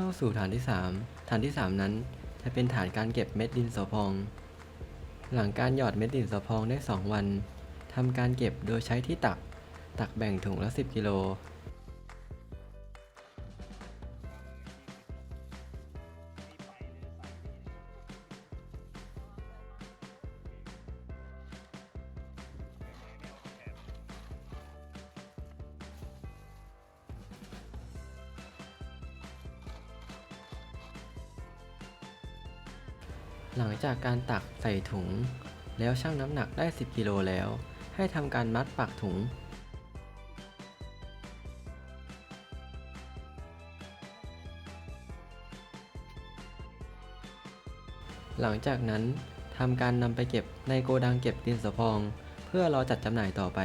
เข้าสู่ฐานที่ 3 ฐานที่ 3 นั้น จะเป็นฐานการเก็บเม็ดดินสอพอง หลังการหยอดเม็ดดินสอพองได้ 2 วันทำการเก็บโดยใช้ที่ตัก ตักแบ่งถุงละ 10 กิโล หลังจากการตักใส่ถุง แล้วชั่งน้ำหนักได้ 10 กิโลแล้ว ให้ทำการมัดปากถุง หลังจากนั้นทำการนำไปเก็บในโกดังเก็บดินสอพอง เพื่อรอจัดจำหน่ายต่อไป